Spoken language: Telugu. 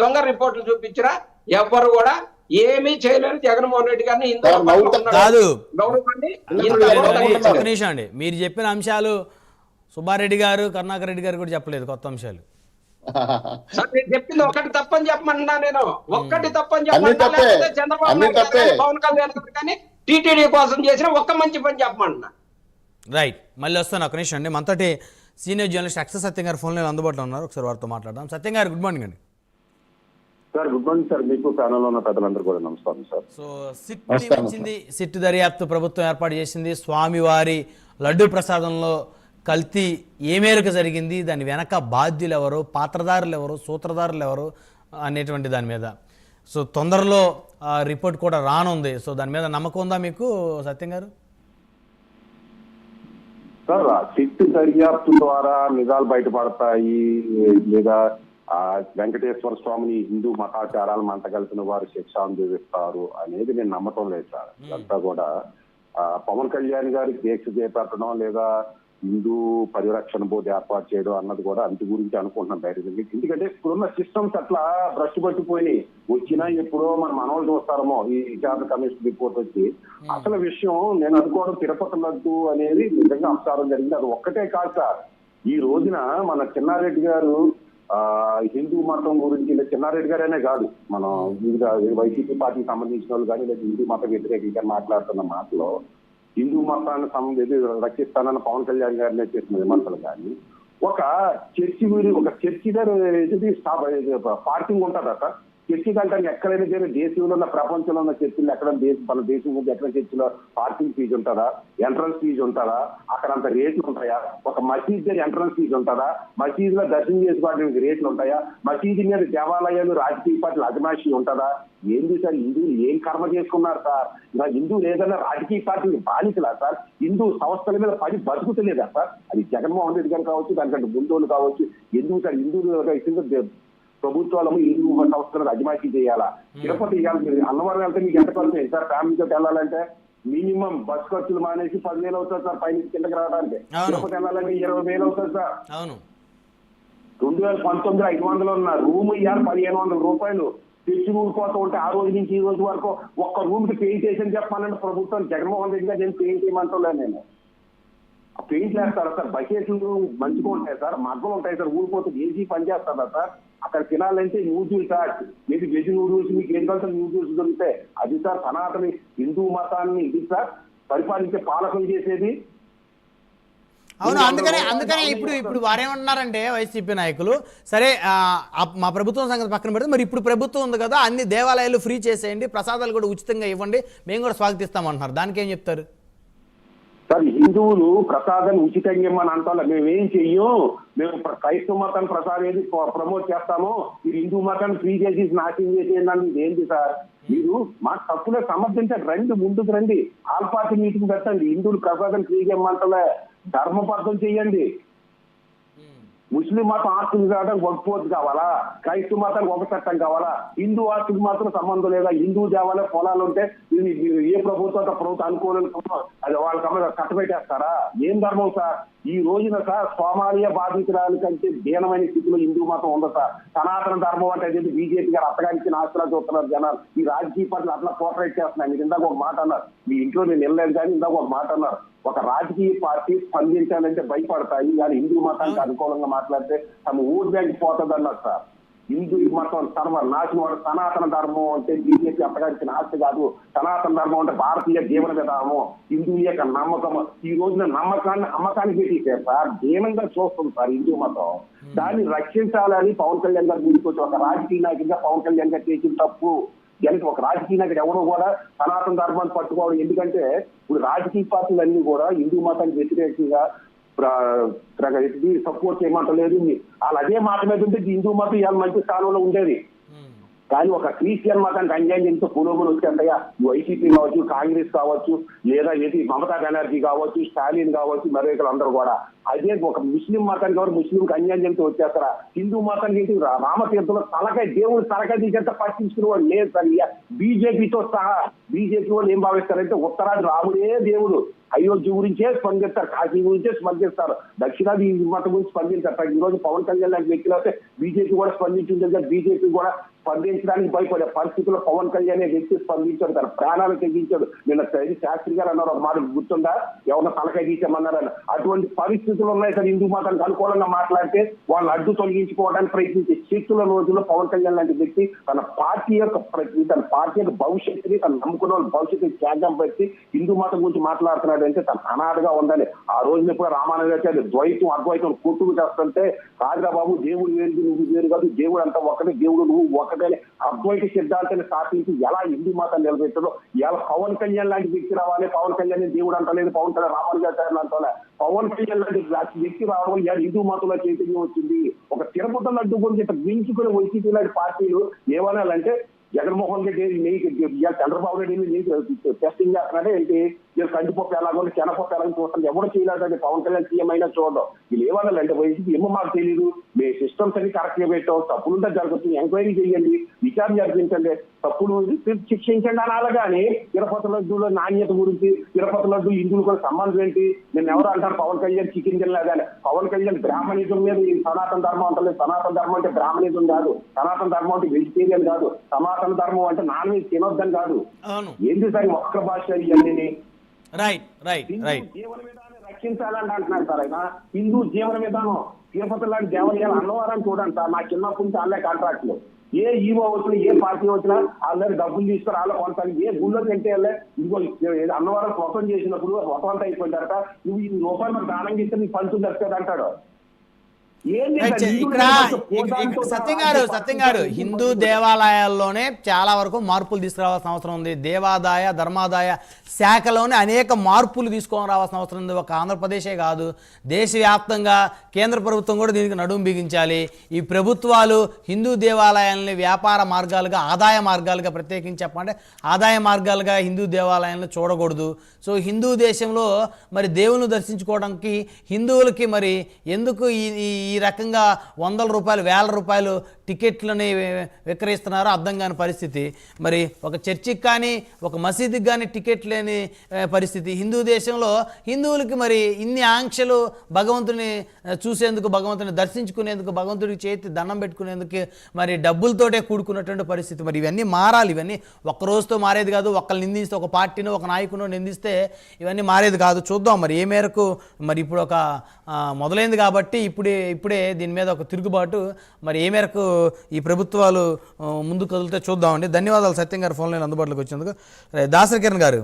దొంగ రిపోర్ట్లు చూపించినా ఎవ్వరు కూడా ఏమీ చేయలేరు జగన్మోహన్ రెడ్డి గారిని ఇంత నిమిషం అండి. మీరు చెప్పిన అంశాలు సుబ్బారెడ్డి గారు కరుణాకర్ రెడ్డి గారు కూడా చెప్పలేదు కొత్త అంశాలు. సార్ నేను చెప్పింది ఒకటి తప్పని చెప్పమన్నా నేను. ఒక్కటి తప్పని అన్ని చెప్పమన్నా చంద్రబాబు నాయుడు పవన్ కళ్యాణ్ గారు కానీ టీటీడీ కోసం చేసిన ఒక్క మంచి పని చెప్పమన్నా రైట్. మళ్ళీ వస్తాను ఒక నిమిషం అండి. మనతోటి సీనియర్ జర్నలిస్ట్ అక్షర సత్యం గారు ఫోన్లో అందుబాటులో ఉన్నారు. ఒకసారి వారితో మాట్లాడదాం. సత్యం గారు గుడ్ మార్నింగ్ అండి. Sir good morning sir. మీకు ప్యానల్లో ఉన్న పెద్దలందరూ కూడా నమస్కారం సార్. సో సిట్ వచ్చింది. సిట్ దర్యాప్తు ప్రభుత్వం ఏర్పాటు చేసింది. స్వామివారి లడ్డు ప్రసాదంలో కల్తీ ఏ మేరకు జరిగింది? దాని వెనక బాధ్యులు ఎవరు పాత్రదారులు ఎవరు సూత్రధారులు ఎవరు అనేటువంటి దాని మీద. సో తొందరలో రిపోర్ట్ కూడా రానుంది. సో దాని మీద నమ్మకం ఉందా మీకు సత్యం గారు? సార్ సిట్ దర్యాప్తు ద్వారా నిజాలు బయటపడతాయి లేదా వెంకటేశ్వర స్వామిని హిందూ మతాచారాలు మంట కలిపిన వారు శిక్ష అనుభవిస్తారు అనేది నేను నమ్మటం లేదు సార్. అంతా కూడా ఆ, పవన్ కళ్యాణ్ గారి దీక్ష చేపట్టడం లేదా హిందూ పరిరక్షణ బోర్డు ఏర్పాటు చేయడం అన్నది కూడా అందు గురించి అనుకుంటున్నాం ధైర్యం ఎందుకంటే ఇప్పుడున్న సిస్టమ్స్ అట్లా భ్రష్టు పట్టిపోయి వచ్చినా ఎప్పుడో మన మనవాళ్ళు చూస్తారేమో ఈ జాతర కమిషన్ రిపోర్ట్ వచ్చి. అసలు విషయం నేను అనుకోవడం తిరుపతి లడ్డు అనేది నిజంగా అంశారం జరిగింది. అది ఒక్కటే కాదు సార్. ఈ రోజున మన చిన్నారెడ్డి గారు ఆ హిందూ మతం గురించి చిన్నారెడ్డి గారనే కాదు. మనం వివిధ వైసీపీ పార్టీకి సంబంధించిన వాళ్ళు కానీ లేదా హిందూ మతం వ్యతిరేకంగా మాట్లాడుతున్న మాటలో హిందూ మతాన్ని సంబంధించి రక్షిస్తానన్న పవన్ కళ్యాణ్ గారినే చేసిన విమర్శలు కానీ ఒక చర్చి వీరి ఒక చర్చి గారు ఇది స్టాప్ పార్కింగ్ చర్చిలు చర్చి కంటే ఎక్కడైనా సరే దేశంలో ఉన్న ప్రపంచంలో ఉన్న చర్చిలు ఎక్కడ దేశ మన దేశం గురించి ఎక్కడ చర్చిలో పార్కింగ్ ఫీజు ఉంటుందా? ఎంట్రన్స్ ఫీజు ఉంటుందా? అక్కడ అంత రేట్లు ఉంటాయా? ఒక మసీద్ దగ్గర ఎంట్రన్స్ ఫీజు ఉంటుందా? మసీద్లో దర్శనం చేసుకోవడానికి రేట్లు ఉంటాయా? మసీదు మీద దేవాలయాలు రాజకీయ పార్టీలు అజమాషి ఉంటుందా? ఏంది సార్ హిందువులు ఏం కర్మ చేసుకున్నారు సార్? ఇలా హిందువులు ఏదైనా రాజకీయ పార్టీలు బాధితులా సార్? హిందూ సంస్థల మీద పడి బతుకుతలేదా సార్? అది జగన్మోహన్ రెడ్డి గారు కావచ్చు దానికంటే ముందోళ్ళు కావచ్చు ఎందుకు సార్ హిందువులు ప్రభుత్వాలము హిందూ సంస్థలకు అజమాయిషీ చేయాలా? తిరుపతి మీరు అన్నవరం వెళ్తే మీకు ఎంత ఖర్చు అయింది? సార్ ఫ్యామిలీతో వెళ్ళాలంటే మినిమం బస్ ఖర్చులు మానేసి పదివేలు అవుతుంది సార్ పైన కిందకి రావడానికి. తిరుపతి వెళ్ళాలంటే ఇరవై వేలు అవుతుంది సార్. రెండు వేల పంతొమ్మిది ఐదు వందలు ఉన్న రూమ్ ఇయ్యాలి పదిహేను వందల రూపాయలు. తెచ్చి ఊడిపోతూ ఉంటే ఆ రోజు నుంచి ఈ రోజు వరకు ఒక్క రూమ్కి పెయింట్ చేసి చెప్పాలంటే ప్రభుత్వం జగన్మోహన్ రెడ్డి గారు నేను పెయింట్ చేయమంటలేదు నేను. ఆ పెయింట్ వేస్తారా సార్ బకెట్లు మంచిగా ఉంటాయి సార్ మగ్గలు ఉంటాయి సార్ ఊడిపోతే ఏసీ పని చేస్తారా సార్ అక్కడ తినాలంటే నూడిల్స్ సార్ మీకు వెజ్ నూడిల్స్ మీకు ఏం కలిసి నూడిల్స్ దొరుకుతాయి అది సార్ సనాతని హిందూ మతాన్ని ఇది సార్ పరిపాలించే పాలకులు చేసేది? అవును అందుకనే అందుకనే ఇప్పుడు ఇప్పుడు వారేమంటున్నారంటే వైసీపీ నాయకులు సరే మా ప్రభుత్వం సంగతి పక్కన పెడితే మరి ఇప్పుడు ప్రభుత్వం ఉంది కదా అన్ని దేవాలయాలు ఫ్రీ చేసేయండి ప్రసాదాలు కూడా ఉచితంగా ఇవ్వండి మేము కూడా స్వాగతిస్తామంటున్నారు. దానికి ఏం చెప్తారు? సార్ హిందువులు ప్రసాదాన్ని ఉచితంగా ఇమ్మని అంటాం మేమేం చెయ్యం? మేము క్రైస్తవ మతాన్ని ప్రసాదం ప్రమోట్ చేస్తాము. మీరు హిందూ మతాన్ని ఫ్రీ చేసి నాశనం చేసేయండి ఇది ఏంటి సార్? మీరు మా తప్పులే సమర్థించండి. రండి ముందుకు రండి. ఆల్ పార్టీ మీటింగ్ పెట్టండి. హిందువులు ప్రసాదం ఫ్రీగా ఇమ్మంటలే. ధర్మబద్ధం చేయండి ముస్లిం మతం ఆస్తులు కావడానికి ఒక కావాలా? క్రైస్తవ మతానికి ఒక చట్టం కావాలా? హిందూ ఆస్తులు మాత్రం సంబంధం లేదా? హిందూ దేవాలయ పొలాలు ఉంటే మీరు ఏ ప్రభుత్వం ప్రభుత్వం అనుకోలేదు అది వాళ్ళకి అమ్మ కట్టబెట్టేస్తారా? ఏం ధర్మం సార్? ఈ రోజున సార్ సోమాలియా బాధితురాలు కంటే దీనమైన స్థితిలో హిందూ మతం ఉంది సార్. సనాతన ధర్మం అంటే అదేంటి బీజేపీ గారు అత్తగారికి ఆస్తులా చూస్తున్నారు జనాలు. ఈ రాజకీయ పార్టీలు అట్లా పోర్ట్రేట్ చేస్తున్నాయి. మీరు ఇందాక ఒక మాట అన్నారు. మీ ఇంట్లో నేను వెళ్ళలేదు కానీ ఇందాక ఒక మాట అన్నారు. ఒక రాజకీయ పార్టీ స్పందించాలంటే భయపడతాయి. కానీ హిందూ మతానికి అనుకూలంగా మాట్లాడితే తమ ఓట్ బ్యాంక్ పోతుంది అన్నారు సార్. హిందూ మతం సర్వ నాశనం అంటే సనాతన ధర్మం అంటే బీజేపీ అప్పగారికి ఆస్తి కాదు. సనాతన ధర్మం అంటే భారతీయ జీవన విధానము హిందూ యొక్క నమ్మకం ఈ రోజున నమ్మకాన్ని అమ్మకానికి పెట్టేసారు సార్? దీనంగా చూస్తుంది సార్ హిందూ మతం. దాన్ని రక్షించాలని పవన్ కళ్యాణ్ గారు వచ్చి ఒక రాజకీయ నాయకుడిగా పవన్ కళ్యాణ్ గారు చేసిన తప్పు. ఎందుకంటే ఒక రాజకీయ నాయకుడు ఎవరు కూడా సనాతన ధర్మాన్ని పట్టుకోవడం ఎందుకంటే ఇప్పుడు రాజకీయ పార్టీలు అన్ని కూడా హిందూ మతానికి వ్యతిరేకంగా సపోర్ట్ చేయమంటలేదు. వాళ్ళు అదే మాట మీద ఉంటే హిందూ మతం ఇవాళ మంచి స్థానంలో ఉండేది. కానీ ఒక క్రిస్టియన్ మతానికి అన్యాయం చేస్తూ పురోగులు వచ్చేస్తాయా వైసీపీ కావచ్చు కాంగ్రెస్ కావచ్చు లేదా ఏది మమతా బెనర్జీ కావచ్చు స్టాలిన్ కావచ్చు మరొకరు అందరూ కూడా. అదే ఒక ముస్లిం మతానికి ఎవరు ముస్లింకి అన్యాయం చేస్తే వచ్చేస్తారా? హిందూ మతానికి ఏంటి? రా- రామతీర్థంలో తలకాయ దేవుడు తలకాయ తీసేంత పట్టించుకునే వాళ్ళు లేదు సార్ బీజేపీతో సహా బీజేపీ వాళ్ళు ఏం భావిస్తారంటే ఉత్తరాది రాముడే దేవుడు. అయోధ్య గురించే స్పందిస్తారు కాశీ గురించే స్పందిస్తారు. దక్షిణాది మతం గురించి స్పందించారు. ఈ రోజు పవన్ కళ్యాణ్ లాంటి వ్యక్తులు అయితే బీజేపీ కూడా స్పందించింది బీజేపీ కూడా స్పందించడానికి భయపడే పరిస్థితుల్లో పవన్ కళ్యాణ్ అనే వ్యక్తి స్పందించాడు? తన ప్రాణాలు తెగించాడు నిన్న ఇది శాస్త్రి గారు అన్నారు ఒక మాట గుర్తుందా? ఎవరిన తలకాయ తీసేమన్నారని అటువంటి పరిస్థితులు ఉన్నాయి సార్ హిందూ మతానికి అనుకూలంగా మాట్లాడితే వాళ్ళు అడ్డు తొలగించుకోవడానికి ప్రయత్నించే శక్తుల రోజుల్లో పవన్ కళ్యాణ్ లాంటి వ్యక్తి తన పార్టీ యొక్క ప్రతి- తన పార్టీ యొక్క భవిష్యత్తుని తన నమ్ముకున్న వాళ్ళ భవిష్యత్తు త్యాగం పెట్టి హిందూ మతం గురించి మాట్లాడుతున్నాడు అంటే తన అనాథగా ఉందని. ఆ రోజున ఎప్పుడు రామానుజాచార్య ద్వైతం అద్వైతం కొట్టుకు చేస్తుంటే కాదురా బాబు దేవుడు వేరు నువ్వు వేరు కాదు దేవుడు అంతా ఒకటే దేవుడు నువ్వు ఒకటే అని అద్వైత సిద్ధాంతాన్ని స్థాపించి ఎలా హిందూ మతాన్ని నిలబెట్టడో ఎలా పవన్ కళ్యాణ్ లాంటి వ్యక్తి రావాలి పవన్ కళ్యాణ్ దేవుడు అంటలేదు పవన్ కళ్యాణ్ రామానుజాచార్యులు అంటలే పవన్ కళ్యాణ్ లాంటి వ్యక్తి రావడం ఎలా హిందూ మతంలో చైతన్యం వచ్చింది? ఒక తిరుపతి లడ్డు గురించి ఇట్లా మించుకునే వైసీపీ లాంటి పార్టీలు ఏమనాలంటే జగన్మోహన్ రెడ్డి నీకు చంద్రబాబు రెడ్డి నీకు టెస్టింగ్ చేస్తున్నాడే ఏంటి? వీళ్ళు కందిపప్పు ఎలాగో శనపప్పు ఎలాగో చూస్తాను ఎవరు చేయలేదండి పవన్ కళ్యాణ్ సీఎం అయినా చూడడం. వీళ్ళు ఏమన్నారంటే వైసీపీ ఏమో మాకు తెలియదు మీ సిస్టమ్స్ అన్ని కరెక్ట్గా పెట్టాం తప్పులుంటే జరుగుతుంది ఎంక్వైరీ చేయండి విచారణ జరిపించండి. తప్పులు శిక్షించండి అని అలాగాని తిరుపతి లడ్డూలో నాణ్యత గురించి తిరుపతి లడ్డు హిందువులు కూడా సంబంధం ఏంటి? నేను ఎవరు అంటారు పవన్ కళ్యాణ్ చికెన్ తినలేదని పవన్ కళ్యాణ్ బ్రాహ్మణిజం మీద ఈ సనాతన ధర్మం అంటలేదు. సనాతన ధర్మం అంటే బ్రాహ్మణిజం కాదు. సనాతన ధర్మం అంటే వెజిటేరియన్ కాదు. సనాతన ధర్మం అంటే నాన్ వెజ్ తినొద్దని కాదు. ఏంటి సార్ ఒక్క భాష ఇవన్నీ రైట్ రైట్ హిందూ రైట్. జీవన విధానం రక్షించాలని అంటున్నాడు సార్ ఆయన. హిందూ జీవన విధానం తిరుపతి లాంటి దేవాలయాలు అన్నవరం చూడండి సార్. నా చిన్నప్పటి నుంచి వాళ్ళే కాంట్రాక్ట్లు. ఏ ఈవో వచ్చినా ఏ పార్టీ వచ్చినా వాళ్ళ డబ్బులు తీసుకుని వాళ్ళ కొనసాగి ఏ గుళ్ళో తింటే వెళ్ళే ఇదిగో అన్నవరం వ్రతం చేసినప్పుడు అయిపోయిన తర్వాత నువ్వు ఈ రూపాయలు దానం చేస్తే నీకు దక్కదు అంటాడు ఏంది రైట్ సార్ చే- హిందువులు ఇక్కడ సత్యం గారు సత్యం గారు హిందూ దేవాలయాల్లోనే చాలా వరకు మార్పులు తీసుకురావాల్సిన అవసరం ఉంది. దేవాదాయ ధర్మాదాయ శాఖలోనే అనేక మార్పులు తీసుకొని రావాల్సిన అవసరం ఉంది. ఒక ఆంధ్రప్రదేశే కాదు దేశవ్యాప్తంగా కేంద్ర ప్రభుత్వం కూడా దీనికి నడుము బిగించాలి. ఈ ప్రభుత్వాలు హిందూ దేవాలయాలని వ్యాపార మార్గాలుగా ఆదాయ మార్గాలుగా ప్రత్యేకించి చెప్పండి ఆదాయ మార్గాలుగా హిందూ దేవాలయాలను చూడకూడదు. సో హిందూ దేశంలో మరి దేవుని దర్శించుకోవడానికి హిందువులకి మరి ఎందుకు ఈ ఈ- రకంగా వందల రూపాయలు వేల రూపాయలు టికెట్లని విక్రయిస్తున్నారో అర్థం కాని పరిస్థితి. మరి ఒక చర్చికి కానీ ఒక మసీదుకి కానీ టికెట్ లేని పరిస్థితి. హిందూ దేశంలో హిందువులకి మరి ఇన్ని ఆంక్షలు భగవంతుని చూసేందుకు భగవంతుని దర్శించుకునేందుకు భగవంతుడికి చేతి దండం పెట్టుకునేందుకు మరి డబ్బులతోటే కూడుకున్నటువంటి పరిస్థితి. మరి ఇవన్నీ మారాలి ఇవన్నీ ఒక్క రోజుతో మారేది కాదు. ఒకళ్ళు నిందిస్తే ఒక పార్టీని ఒక నాయకుని నిందిస్తే ఇవన్నీ మారేది కాదు. చూద్దాం మరి ఏ మేరకు మరి ఇప్పుడు ఒక మొదలైంది కాబట్టి ఇప్పుడే ఇప్పుడే దీని మీద ఒక తిరుగుబాటు. మరి ఏ మేరకు ఈ ప్రభుత్వాలు ముందు కదిలితే చూద్దామండి. ధన్యవాదాలు సత్యం గారు ఫోన్ లైన్ అందుబాటులోకి వచ్చినందుకు. దాసరికిరణ్ దాసరి కిరణ్ గారు